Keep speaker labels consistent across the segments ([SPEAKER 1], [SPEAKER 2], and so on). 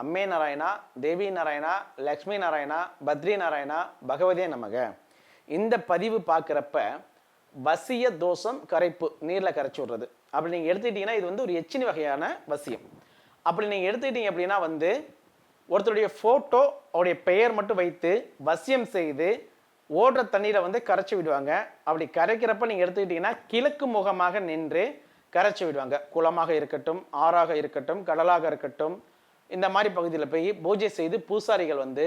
[SPEAKER 1] அம்மே நாராயணா தேவி நாராயணா லக்ஷ்மி நாராயணா பத்ரி நாராயணா பகவதே நமக. இந்த பதிவு பார்க்குறப்ப வசிய தோஷம் கரைப்பு நீரில் கரைச்சி விடுறது. அப்படி நீங்கள் எடுத்துக்கிட்டீங்கன்னா இது வந்து ஒரு எச்சினி வகையான வசியம். அப்படி நீங்கள் எடுத்துக்கிட்டீங்க அப்படின்னா வந்து ஒருத்தருடைய ஃபோட்டோ அவருடைய பெயர் மட்டும் வைத்து வசியம் செய்து ஓடுற தண்ணீரை வந்து கரைச்சி விடுவாங்க. அப்படி கரைக்கிறப்ப நீங்கள் எடுத்துக்கிட்டிங்கன்னா கிழக்கு முகமாக நின்று கரைச்சி விடுவாங்க. குளமாக இருக்கட்டும் ஆறாக இருக்கட்டும் கடலாக இருக்கட்டும் இந்த மாதிரி பகுதியில் போய் பூஜை செய்து பூசாரிகள் வந்து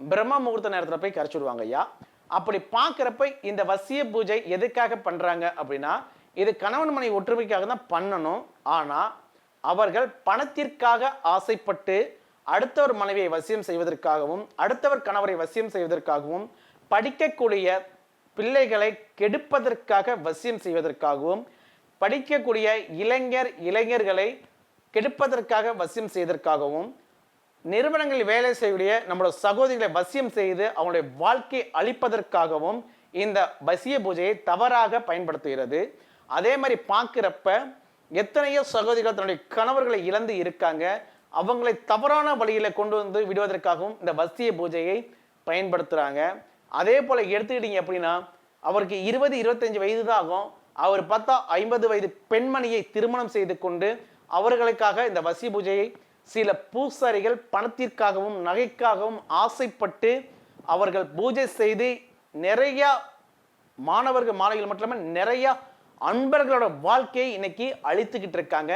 [SPEAKER 1] பிரம்ம முகூர்த்த நேரத்தில் போய் கரைச்சிடுவாங்க ஐயா. அப்படி பார்க்குறப்ப இந்த வசிய பூஜை எதுக்காக பண்ணுறாங்க அப்படின்னா இது கணவன் மனை ஒற்றுமைக்காக தான் பண்ணணும். ஆனால் அவர்கள் பணத்திற்காக ஆசைப்பட்டு அடுத்தவர் மனைவியை வசியம் செய்வதற்காகவும் அடுத்தவர் கணவரை வசியம் செய்வதற்காகவும் படிக்கக்கூடிய பிள்ளைகளை கெடுப்பதற்காக வசியம் செய்வதற்காகவும் படிக்கக்கூடிய இளைஞர் இளைஞர்களை கெடுப்பதற்காக வசியம் செய்வதற்காகவும் நிறுவனங்களில் வேலை செய்யக்கூடிய நம்மளோட சகோதரிகளை வசியம் செய்து அவங்களுடைய வாழ்க்கை அழிப்பதற்காகவும் இந்த வசிய பூஜையை தவறாக பயன்படுத்துகிறது. அதே மாதிரி பார்க்குறப்ப எத்தனையோ சகோதரிகள் தன்னுடைய கணவர்களை இழந்து இருக்காங்க. அவங்களை தவறான வழியில் கொண்டு வந்து விடுவதற்காகவும் இந்த வசிய பூஜையை பயன்படுத்துகிறாங்க அதே போல் எடுத்துக்கிட்டீங்க அப்படின்னா அவருக்கு இருபது இருபத்தஞ்சு வயது தான் ஆகும். அவர் பார்த்தா ஐம்பது வயது பெண்மணியை திருமணம் செய்து கொண்டு அவர்களுக்காக இந்த வசி பூஜையை சில பூசாரிகள் பணத்திற்காகவும் நகைக்காகவும் ஆசைப்பட்டு அவர்கள் பூஜை செய்து நிறைய மாணவர்கள் மாணவிகள் மட்டும் இல்லாமல் நிறைய அன்பர்களோட வாழ்க்கையை இன்னைக்கு அழித்துக்கிட்டு இருக்காங்க.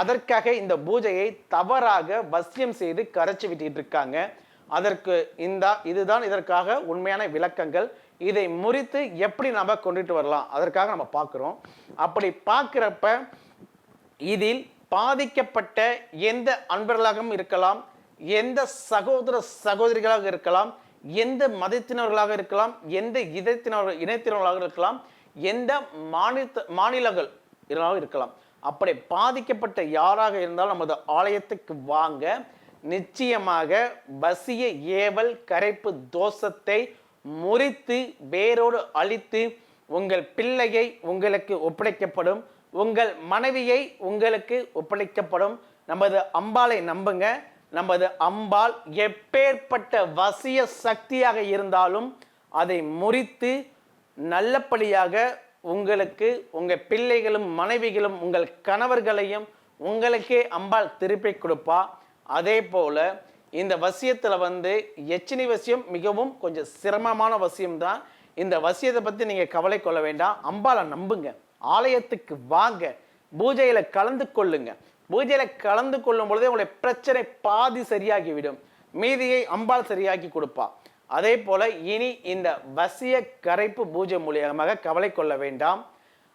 [SPEAKER 1] அதற்காக இந்த பூஜையை தவறாக வசியம் செய்து கரைச்சி விட்டுக்கிட்டு இருக்காங்க. அதற்கு இந்த இதுதான் இதற்காக உண்மையான விளக்கங்கள். இதை முறித்து எப்படி நம்ம கொண்டுட்டு வரலாம்? அதற்காக நம்ம பார்க்குறோம். அப்படி பார்க்குறப்ப இதில் பாதிக்கப்பட்ட எந்த அன்பர்களாகவும் இருக்கலாம் எந்த சகோதர சகோதரிகளாக இருக்கலாம் எந்த மதத்தினர்களாக இருக்கலாம் எந்த இதத்தினர் இனத்தினர்களாக இருக்கலாம் எந்த மாநில மாநிலங்கள் இருக்கலாம். அப்படி பாதிக்கப்பட்ட யாராக இருந்தாலும் நமது ஆலயத்துக்கு வாங்க நிச்சயமாக வசிய ஏவல் கரைப்பு தோஷத்தை முறித்து வேரோடு அழித்து உங்கள் பிள்ளையை உங்களுக்கு ஒப்படைக்கப்படும். உங்கள் மனைவியை உங்களுக்கு ஒப்படைக்கப்படும். நமது அம்பாளை நம்புங்க. நமது அம்பாள் எப்பேற்பட்ட வசிய சக்தியாக இருந்தாலும் அதை முறித்து நல்லபடியாக உங்களுக்கு உங்கள் பிள்ளைகளும் மனைவிகளும் உங்கள் கணவர்களையும் உங்களுக்கே அம்பாள் திருப்பி கொடுப்பா. அதே போல் இந்த வசியத்தில் வந்து எச்சினி வசியம் மிகவும் கொஞ்சம் சிரமமான வசியம்தான். இந்த வசியத்தை பற்றி நீங்கள் கவலை கொள்ள வேண்டாம். அம்பாளை நம்புங்க. ஆலயத்துக்கு வாங்க. பூஜையில் கலந்து கொள்ளுங்க. பூஜையில் கலந்து கொள்ளும் பொழுதே உங்களுடைய பிரச்சனை பாதி சரியாகிவிடும். மீதியை அம்பாள் சரியாக்கி கொடுப்பா. அதே போல இனி இந்த வசிய கரைப்பு பூஜை மூலியமாக கவலை கொள்ள வேண்டாம்.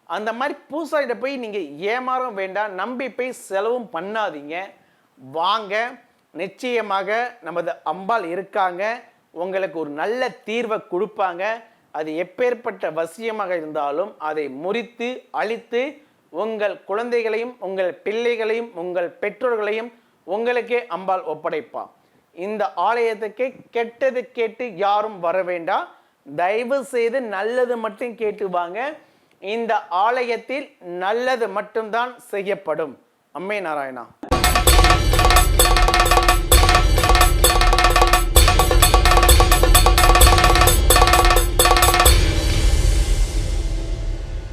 [SPEAKER 1] அந்த மாதிரி பூசாரிட்ட போய் நீங்கள் ஏமாறும் வேண்டாம். நம்பி போய் செலவும் பண்ணாதீங்க. வாங்க. நிச்சயமாக நமது அம்பாள் இருக்காங்க. உங்களுக்கு ஒரு நல்ல தீர்வை கொடுப்பாங்க. அது எப்பேற்பட்ட வசியமாக இருந்தாலும் அதை முறித்து அழித்து உங்கள் குழந்தைகளையும் உங்கள் பிள்ளைகளையும் உங்கள் பெற்றோர்களையும் உங்களுக்கே அம்பாள் ஒப்படைப்பான். இந்த ஆலயத்துக்கு கெட்டது கேட்டு யாரும் வர வேண்டாம் தயவு செய்து நல்லது மட்டும் கேட்டு வாங்க. இந்த ஆலயத்தில் நல்லது மட்டும்தான் செய்யப்படும். அம்மே நாராயணா.